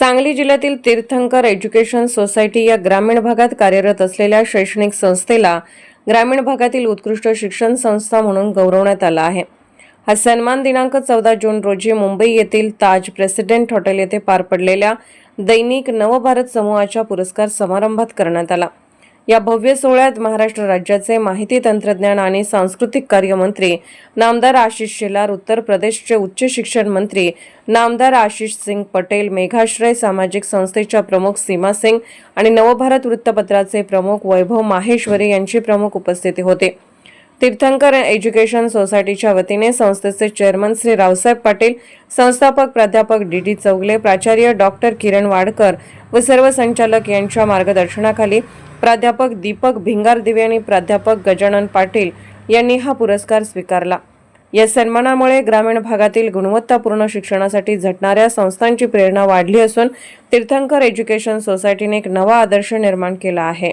सांगली जिल्ह्यातील तीर्थंकर education society या ग्रामीण भागात कार्यरत असलेल्या शैक्षणिक संस्थेला ग्रामीण भागातील उत्कृष्ट शिक्षण संस्था म्हणून गौरवण्यात आला आहे. हा सन्मान दिनांक चौदा जून रोजी मुंबई येथील ताज प्रेसिडेंट हॉटेल येथे पार पडलेल्या दैनिक नवभारत समूहाच्या पुरस्कार समारंभात करण्यात आला. या भव्य सोहळ्यात महाराष्ट्र राज्याचे माहिती तंत्रज्ञान आणि सांस्कृतिक कार्य मंत्री नामदार आशिष शेलार उत्तर प्रदेशचे उच्च शिक्षण मंत्री नामदार आशिष सिंग पटेल मेघाश्रय सामाजिक संस्थेच्या प्रमुख सीमा सिंग आणि नवभारत वृत्तपत्राचे प्रमुख वैभव माहेश्वरी यांची प्रमुख उपस्थिती होते. तीर्थंकर एज्युकेशन सोसायटीच्या वतीने संस्थेचे चेअरमन श्री रावसाहेब पाटील संस्थापक प्राध्यापक डी डी चौगले प्राचार्य डॉक्टर किरण वाडकर व सर्व संचालक यांच्या मार्गदर्शनाखाली प्राध्यापक दीपक भिंगार दिवे आणि प्राध्यापक गजानन पाटील यांनी हा पुरस्कार स्वीकारला. या सन्मानामुळे ग्रामीण भागातील गुणवत्तापूर्ण शिक्षणासाठी झटणाऱ्या संस्थांची प्रेरणा वाढली असून तीर्थंकर एज्युकेशन सोसायटीने एक नवा आदर्श निर्माण केला आहे.